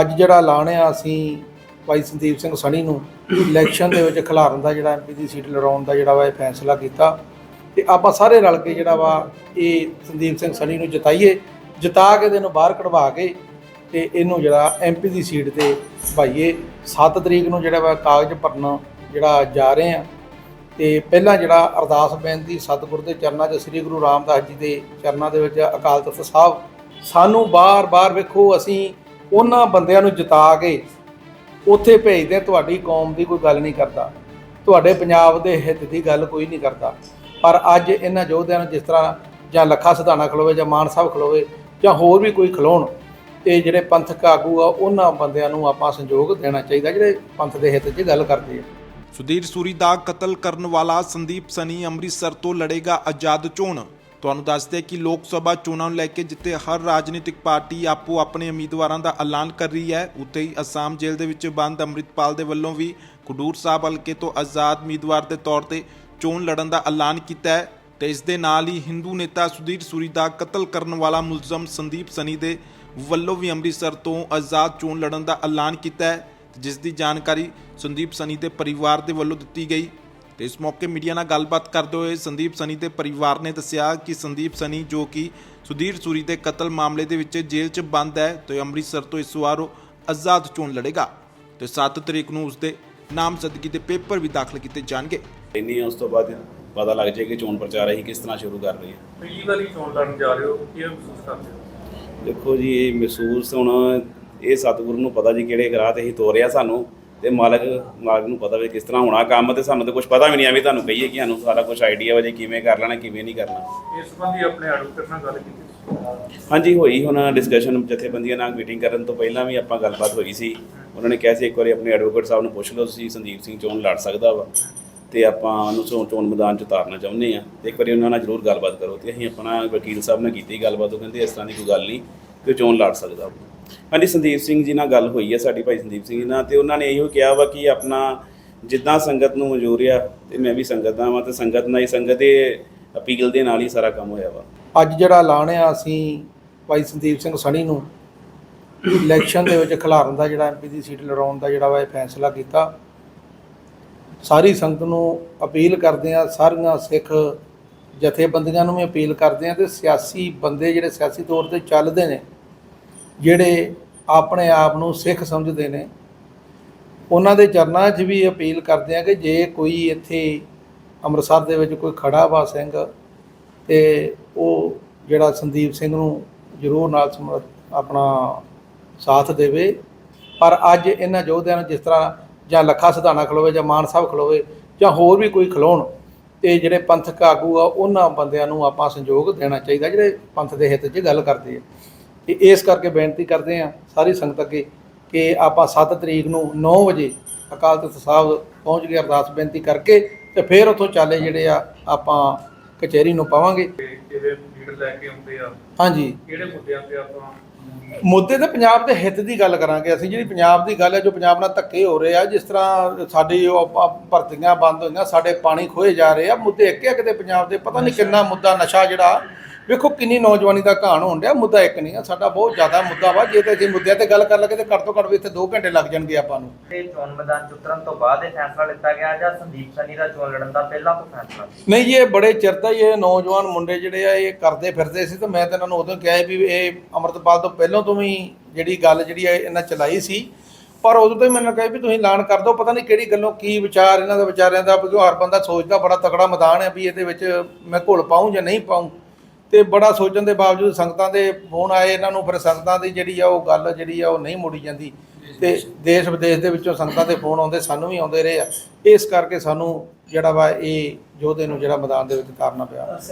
ਅੱਜ ਜਿਹੜਾ ਐਲਾਨ ਆ, ਅਸੀਂ ਭਾਈ ਸੰਦੀਪ ਸਿੰਘ ਸਣੀ ਨੂੰ ਇਲੈਕਸ਼ਨ ਦੇ ਵਿੱਚ ਖਿਲਾਰਨ ਦਾ ਜਿਹੜਾ ਐਮਪੀ ਦੀ ਸੀਟ ਲੜਾਉਣ ਦਾ ਜਿਹੜਾ ਵਾ ਇਹ ਫੈਸਲਾ ਕੀਤਾ। ਤੇ ਆਪਾਂ ਸਾਰੇ ਰਲ ਕੇ ਜਿਹੜਾ ਵਾ ਇਹ ਸੰਦੀਪ ਸਿੰਘ ਸਣੀ ਨੂੰ ਜਿਤਾਈਏ, ਜਿਤਾ ਕੇ ਇਹਨੂੰ ਬਾਹਰ ਕਢਵਾ ਕੇ ਤੇ ਇਹਨੂੰ ਜਿਹੜਾ ਐਮਪੀ ਦੀ ਸੀਟ ਤੇ ਭਾਈਏ 7 ਤਰੀਕ ਨੂੰ ਜਿਹੜਾ ਵਾ ਕਾਗਜ਼ ਭਰਨ ਜਿਹੜਾ ਜਾ ਰਹੇ ਆ। ਤੇ ਪਹਿਲਾਂ ਜਿਹੜਾ ਅਰਦਾਸ ਬੇਨਤੀ ਸਤਿਗੁਰ ਦੇ ਚਰਨਾਂ 'ਚ ਸ੍ਰੀ ਗੁਰੂ ਰਾਮਦਾਸ ਜੀ ਦੇ ਚਰਨਾਂ ਦੇ ਵਿੱਚ ਅਕਾਲ ਤਖਤ ਸਾਹਿਬ, ਸਾਨੂੰ ਬਾਰ-ਬਾਰ ਵੇਖੋ, ਅਸੀਂ ਉਹਨਾਂ ਬੰਦਿਆਂ ਨੂੰ ਜਿਤਾ ਕੇ ਉੱਥੇ ਭੇਜਦੇ ਤੁਹਾਡੀ ਕੌਮ ਦੀ ਕੋਈ ਗੱਲ ਨਹੀਂ ਕਰਦਾ। ਤੁਹਾਡੇ ਪੰਜਾਬ ਦੇ ਹਿੱਤ ਦੀ ਗੱਲ ਕੋਈ ਨਹੀਂ ਕਰਦਾ। ਪਰ ਅੱਜ ਇਹਨਾਂ ਯੋਧਿਆਂ ਨੂੰ ਜਿਸ ਤਰ੍ਹਾਂ ਜਾਂ ਲੱਖਾ ਸਿਧਾਣਾ ਖਲੋਵੇ ਜਾਂ ਮਾਨ ਸਾਹਿਬ ਖਲੋਵੇ ਜਾਂ ਹੋਰ ਵੀ ਕੋਈ ਖਲੋਣ ਤੇ ਜਿਹੜੇ ਪੰਥਕ ਆਗੂ ਆ, ਉਹਨਾਂ ਬੰਦਿਆਂ ਨੂੰ ਆਪਾਂ ਸੰਯੋਗ ਦੇਣਾ ਚਾਹੀਦਾ, ਜਿਹੜੇ ਪੰਥ ਦੇ ਹਿੱਤ 'ਚ ਗੱਲ ਕਰਦੇ ਆ। ਸੁਧੀਰ ਸੂਰੀ ਦਾ ਕਤਲ ਕਰਨ ਵਾਲਾ ਸੰਦੀਪ ਸਨੀ ਅੰਮ੍ਰਿਤਸਰ ਤੋਂ ਲੜੇਗਾ ਆਜ਼ਾਦ ਚੋਣ। ਤੁਹਾਨੂੰ ਦੱਸਦੇ ਕਿ ਲੋਕ ਸਭਾ ਚੋਣਾਂ ਨੂੰ ਲੈ ਕੇ ਜਿੱਥੇ ਹਰ ਰਾਜਨੀਤਿਕ ਪਾਰਟੀ ਆਪੋ ਆਪਣੇ ਉਮੀਦਵਾਰਾਂ ਦਾ ਐਲਾਨ ਕਰ ਰਹੀ ਹੈ, ਉੱਥੇ ਹੀ ਅਸਾਮ ਜੇਲ੍ਹ ਦੇ ਵਿੱਚ ਬੰਦ ਅੰਮ੍ਰਿਤਪਾਲ ਦੇ ਵੱਲੋਂ ਵੀ ਖਡੂਰ ਸਾਹਿਬ ਹਲਕੇ ਤੋਂ ਆਜ਼ਾਦ ਉਮੀਦਵਾਰ ਦੇ ਤੌਰ ਤੇ ਚੋਣ ਲੜਨ ਦਾ ਐਲਾਨ ਕੀਤਾ ਹੈ ਤੇ ਇਸ ਦੇ ਨਾਲ ਹੀ ਹਿੰਦੂ ਨੇਤਾ ਸੁਧੀਰ ਸੂਰੀ ਦਾ ਕਤਲ ਕਰਨ ਵਾਲਾ ਮੁਲਜ਼ਮ ਸੰਦੀਪ ਸਨੀ ਦੇ ਵੱਲੋਂ ਵੀ ਅੰਮ੍ਰਿਤਸਰ ਤੋਂ ਆਜ਼ਾਦ ਚੋਣ ਲੜਨ ਦਾ ਐਲਾਨ ਕੀਤਾ ਹੈ, ਜਿਸ ਦੀ ਜਾਣਕਾਰੀ ਸੰਦੀਪ ਸਨੀ ਦੇ ਪਰਿਵਾਰ ਦੇ ਵੱਲੋਂ ਦਿੱਤੀ ਗਈ। ਤੇ ਇਸ ਮੌਕੇ ਮੀਡੀਆ ਨਾਲ ਗੱਲਬਾਤ ਕਰਦੇ ਹੋਏ ਸੰਦੀਪ ਸਨੀ ਦੇ ਪਰਿਵਾਰ ਨੇ ਦੱਸਿਆ ਕਿ ਸੰਦੀਪ ਸਨੀ ਜੋ ਕਿ ਸੁਧੀਰ ਸੂਰੀ ਦੇ ਕਤਲ ਮਾਮਲੇ ਦੇ ਵਿੱਚ ਜੇਲ੍ਹ 'ਚ ਬੰਦ ਹੈ ਤੇ ਅੰਮ੍ਰਿਤਸਰ ਤੋਂ ਇਸ ਵਾਰ ਉਹ ਆਜ਼ਾਦ ਚੋਣ ਲੜੇਗਾ ਤੇ 7 ਤਰੀਕ ਨੂੰ ਉਸ ਦੇ ਨਾਮਜ਼ਦਗੀ ਦੇ ਪੇਪਰ ਵੀ ਦਾਖਲ ਕੀਤੇ ਜਾਣਗੇ। ਇੰਨੀ ਉਸ ਤੋਂ ਬਾਅਦ ਪਤਾ ਲੱਗ ਜਾਏ ਕਿ ਚੋਣ ਪ੍ਰਚਾਰ ਅਸੀਂ ਕਿਸ ਤਰ੍ਹਾਂ ਸ਼ੁਰੂ ਕਰ ਰਹੇ ਹਾਂ। ਪਹਿਲੀ ਵਾਰੀ ਚੋਣ ਲੜਨ ਜਾ ਰਹੇ ਹੋ ਕੀ ਮਹਿਸੂਸ ਕਰਦੇ ਹੋ? ਦੇਖੋ ਜੀ ਇਹ ਮਹਿਸੂਸ ਹੁਣ ਇਹ ਸਤਿਗੁਰੂ ਨੂੰ ਪਤਾ ਜੀ ਕਿਹੜੇ ਗ੍ਰਾਹ ਤੇ ਅਸੀਂ ਤੋਰਿਆ ਸਾਨੂੰ। ਤੇ ਮਾਲਕ ਮਾਲਕ ਨੂੰ ਪਤਾ ਵੀ ਕਿਸ ਤਰ੍ਹਾਂ ਹੋਣਾ ਕੰਮ ਤੇ ਸਾਨੂੰ ਤੇ ਕੁਝ ਪਤਾ ਵੀ ਨਹੀਂ ਐਵੇਂ ਤੁਹਾਨੂੰ ਕਹੀਏ ਕਿ ਸਾਨੂੰ ਸਾਰਾ ਕੁਝ ਆਈਡੀਆ ਵਾ ਜੀ ਕਿਵੇਂ ਕਰ ਲੈਣਾ ਕਿਵੇਂ ਨਹੀਂ ਕਰਨਾ। ਇਸ ਸੰਬੰਧੀ ਆਪਣੇ ਐਡਵੋਕੇਟ ਨਾਲ ਗੱਲ ਕੀਤੀ ਹਾਂਜੀ ਹੋਈ ਹੁਣ ਡਿਸਕਸ਼ਨ ਜਥੇਬੰਦੀਆਂ ਨਾਲ ਮੀਟਿੰਗ ਕਰਨ ਤੋਂ ਪਹਿਲਾਂ ਵੀ ਆਪਾਂ ਗੱਲਬਾਤ ਹੋਈ ਸੀ। ਉਹਨਾਂ ਨੇ ਕਿਹਾ ਸੀ ਇੱਕ ਵਾਰੀ ਆਪਣੇ ਐਡਵੋਕੇਟ ਸਾਹਿਬ ਨੂੰ ਪੁੱਛ ਲਓ ਤੁਸੀਂ ਸੰਦੀਪ ਸਿੰਘ ਚੋਣ ਲੜ ਸਕਦਾ ਵਾ। ਤੇ ਆਪਾਂ ਉਹਨੂੰ ਚੋਣ ਚੋਣ ਮੈਦਾਨ ਚ ਉਤਾਰਨਾ ਚਾਹੁੰਦੇ ਆ ਤੇ ਇੱਕ ਵਾਰੀ ਉਹਨਾਂ ਨਾਲ ਜ਼ਰੂਰ ਗੱਲਬਾਤ ਕਰੋ ਤੇ ਅਸੀਂ ਆਪਣਾ ਵਕੀਲ ਸਾਹਿਬ ਨਾਲ ਕੀਤੀ ਗੱਲਬਾਤ ਉਹ ਕਹਿੰਦੇ ਇਸ ਤਰ੍ਹਾਂ ਦੀ ਕੋਈ ਗੱਲ ਨਹੀਂ। ਕਿ ਚੋਣ ਲੜ ਸਕਦਾ ਵਾ। ਹਾਂਜੀ, ਸੰਦੀਪ ਸਿੰਘ ਜੀ ਨਾਲ ਗੱਲ ਹੋਈ ਹੈ ਸਾਡੀ ਭਾਈ ਸੰਦੀਪ ਸਿੰਘ ਜੀ ਨਾਲ ਤੇ ਉਹਨਾਂ ਨੇ ਇਹੋ ਕਿਹਾ ਵਾ ਕਿ ਆਪਣਾ ਜਿੱਦਾਂ ਸੰਗਤ ਨੂੰ ਮਨਜ਼ੂਰ ਆ ਤੇ ਮੈਂ ਵੀ ਸੰਗਤ ਦਾ ਵਾਂ ਤੇ ਸੰਗਤ ਨਾਲ ਹੀ ਸੰਗਤ ਦੇ ਅਪੀਲ ਦੇ ਨਾਲ ਹੀ ਸਾਰਾ ਕੰਮ ਹੋਇਆ ਵਾ ਅੱਜ ਜਿਹੜਾ ਐਲਾਨ ਆ ਅਸੀਂ ਭਾਈ ਸੰਦੀਪ ਸਿੰਘ ਸਣੀ ਨੂੰ ਇਲੈਕਸ਼ਨ ਦੇ ਵਿੱਚ ਖਿਲਾਰਨ ਦਾ ਜਿਹੜਾ ਐਮਪੀ ਦੀ ਸੀਟ ਲੜਾਉਣ ਦਾ ਜਿਹੜਾ ਵਾ ਇਹ ਫੈਸਲਾ ਕੀਤਾ, ਸਾਰੀ ਸੰਗਤ ਨੂੰ ਅਪੀਲ ਕਰਦੇ ਆ, ਸਾਰੀਆਂ ਸਿੱਖ ਜਥੇਬੰਦੀਆਂ ਨੂੰ ਵੀ ਅਪੀਲ ਕਰਦੇ ਆ ਤੇ ਸਿਆਸੀ ਬੰਦੇ ਜਿਹੜੇ ਸਿਆਸੀ ਤੌਰ ਤੇ ਚੱਲਦੇ ਨੇ ਜਿਹੜੇ ਆਪਣੇ ਆਪ ਨੂੰ ਸਿੱਖ ਸਮਝਦੇ ਨੇ, ਉਹਨਾਂ ਦੇ ਚਰਨਾਂ 'ਚ ਵੀ ਅਪੀਲ ਕਰਦੇ ਆ ਕਿ ਜੇ ਕੋਈ ਇੱਥੇ ਅੰਮ੍ਰਿਤਸਰ ਦੇ ਵਿੱਚ ਕੋਈ ਖੜਾ ਵਾ ਸਿੰਘ ਤੇ ਉਹ ਜਿਹੜਾ ਸੰਦੀਪ ਸਿੰਘ ਨੂੰ ਜ਼ਰੂਰ ਨਾਲ ਸਮ- ਆਪਣਾ ਸਾਥ ਦੇਵੇ। ਪਰ ਅੱਜ ਇਹਨਾਂ ਯੋਧਿਆਂ ਨੂੰ ਜਿਸ ਤਰ੍ਹਾਂ ਜਾਂ ਲੱਖਾ ਸਿਧਾਣਾ ਖਲੋਵੇ ਜਾਂ ਮਾਨ ਸਾਹਿਬ ਖਲੋਵੇ ਜਾਂ ਹੋਰ ਵੀ ਕੋਈ ਖਲੋਣ, ਤੇ ਜਿਹੜੇ ਪੰਥਕ ਆਗੂ ਆ, ਉਹਨਾਂ ਬੰਦਿਆਂ ਨੂੰ ਆਪਾਂ ਸੰਯੋਗ ਦੇਣਾ ਚਾਹੀਦਾ, ਜਿਹੜੇ ਪੰਥ ਦੇ ਹਿੱਤ 'ਚ ਗੱਲ ਕਰਦੇ ਆ। ਤੇ ਇਸ ਕਰਕੇ ਬੇਨਤੀ ਕਰਦੇ ਆ ਸਾਰੀ ਸੰਗਤ ਅੱਗੇ ਕਿ ਆਪਾਂ 7 ਤਰੀਕ ਨੂੰ 9 ਵਜੇ ਅਕਾਲ ਤਖਤ ਸਾਹਿਬ ਪਹੁੰਚ ਕੇ ਅਰਦਾਸ ਬੇਨਤੀ ਕਰਕੇ ਤੇ ਫਿਰ ਉੱਥੋਂ ਚਾਲੇ ਜਿਹੜੇ ਆ ਆਪਾਂ ਕਚਹਿਰੀ ਨੂੰ ਪਾਵਾਂਗੇ। ਤੇ ਜਿਹੜੇ ਲੀਡਰ ਲੈ ਕੇ ਆਉਂਦੇ ਆ ਹਾਂਜੀ। ਕਿਹੜੇ ਮੁੱਦਿਆਂ ਤੇ ਆਪਾਂ ਮੁੱਦੇ ਤੇ ਪੰਜਾਬ ਦੇ ਹਿੱਤ ਦੀ ਗੱਲ ਕਰਾਂਗੇ ਅਸੀਂ ਜਿਹੜੀ ਪੰਜਾਬ ਦੀ ਗੱਲ ਹੈ ਜੋ ਪੰਜਾਬ ਨਾਲ ਧੱਕੇ ਹੋ ਰਹੇ ਆ ਜਿਸ ਤਰ੍ਹਾਂ ਸਾਡੀ ਉਹ ਭਰਤੀਆਂ ਬੰਦ ਹੋਈਆਂ ਸਾਡੇ ਪਾਣੀ ਖੋਏ ਜਾ ਰਹੇ ਆ ਮੁੱਦੇ ਇੱਕ ਇੱਕ ਦੇ ਪੰਜਾਬ ਦੇ ਪਤਾ ਨਹੀਂ ਕਿੰਨਾ ਮੁੱਦਾ ਨਸ਼ਾ ਜਿਹੜਾ ਵੇਖੋ ਕਿੰਨੀ ਨੌਜਵਾਨੀ ਦਾ ਘਾਣ ਹੋਣ ਡਿਆ ਮੁੱਦਾ ਇੱਕ ਨਹੀਂ ਆ ਸਾਡਾ ਬਹੁਤ ਜ਼ਿਆਦਾ ਮੁੱਦਾ ਵਾ ਜੇ ਤੇ ਅਸੀਂ ਮੁੱਦਿਆਂ ਤੇ ਗੱਲ ਕਰ ਲਗੇ ਤੇ ਘੱਟ ਤੋਂ ਘੱਟ ਵੀ ਇੱਥੇ 2 ਘੰਟੇ ਲੱਗ ਜਾਣਗੇ ਆਪਾਂ ਨੂੰ। ਤੇ ਚੋਣ ਮੈਦਾਨ ਚ ਉਤਰਨ ਤੋਂ ਬਾਅਦ ਇਹ ਫੈਸਲਾ ਲਿੱਤਾ ਗਿਆ ਜਾਂ ਸੰਦੀਪ ਸਨੀ ਦਾ ਚੋਣ ਲੜਨ ਦਾ ਪਹਿਲਾਂ ਤੋਂ ਫੈਸਲਾ? ਨਹੀਂ ਇਹ ਬੜੇ ਚਿਰ ਦਾ ਹੀ ਇਹ ਨੌਜਵਾਨ ਮੁੰਡੇ ਜਿਹੜੇ ਆ ਇਹ ਕਰਦੇ ਫਿਰਦੇ ਸੀ ਤੇ ਮੈਂ ਤਾਂ ਇਹਨਾਂ ਨੂੰ ਉਦੋਂ ਕਿਹਾ ਵੀ ਇਹ ਅੰਮ੍ਰਿਤਪਾਲ ਤੋਂ ਪਹਿਲਾਂ ਤੋਂ ਵੀ ਜਿਹੜੀ ਗੱਲ ਜਿਹੜੀ ਹੈ ਇਹਨਾਂ ਚਲਾਈ ਸੀ, ਪਰ ਉਦੋਂ ਤੋਂ ਹੀ ਮੈਨੂੰ ਕਹੇ ਵੀ ਤੁਸੀਂ ਐਲਾਨ ਕਰ ਦਿਓ, ਪਤਾ ਨਹੀਂ ਕਿਹੜੀ ਗੱਲੋਂ ਕੀ ਵਿਚਾਰ ਇਹਨਾਂ ਦਾ ਵਿਚਾਰਿਆਂ ਦਾ ਵੀ ਹਰ ਬੰਦਾ ਸੋਚਦਾ ਬੜਾ ਤਕੜਾ ਮੈਦਾਨ ਹੈ ਵੀ ਇਹਦੇ ਵਿੱਚ ਮੈਂ ਘੁਲ ਪਾਉਂ ਜਾਂ ਨਹੀਂ ਪਾਉਂ ਤੇ ਬੜਾ ਸੋਚਣ ਦੇ ਬਾਵਜੂਦ ਸੰਗਤਾਂ ਦੇ ਫੋਨ ਆਏ, ਇਹਨਾਂ ਨੂੰ ਫਿਰ ਸੰਗਤਾਂ ਦੀ ਜਿਹੜੀ ਆ ਉਹ ਗੱਲ ਜਿਹੜੀ ਆ ਉਹ ਨਹੀਂ ਮੋੜੀ ਜਾਂਦੀ। ਤੇ ਦੇਸ਼ ਵਿਦੇਸ਼ ਦੇ ਵਿੱਚੋਂ ਸੰਗਤਾਂ ਦੇ ਫੋਨ ਆਉਂਦੇ, ਸਾਨੂੰ ਵੀ ਆਉਂਦੇ ਰਹੇ ਆ। ਇਸ ਕਰਕੇ ਸਾਨੂੰ ਜਿਹੜਾ ਵਾ ਇਹ ਯੋਧੇ ਨੂੰ ਜਿਹੜਾ ਮੈਦਾਨ ਦੇ ਵਿੱਚ ਉਤਾਰਨਾ ਪਿਆ।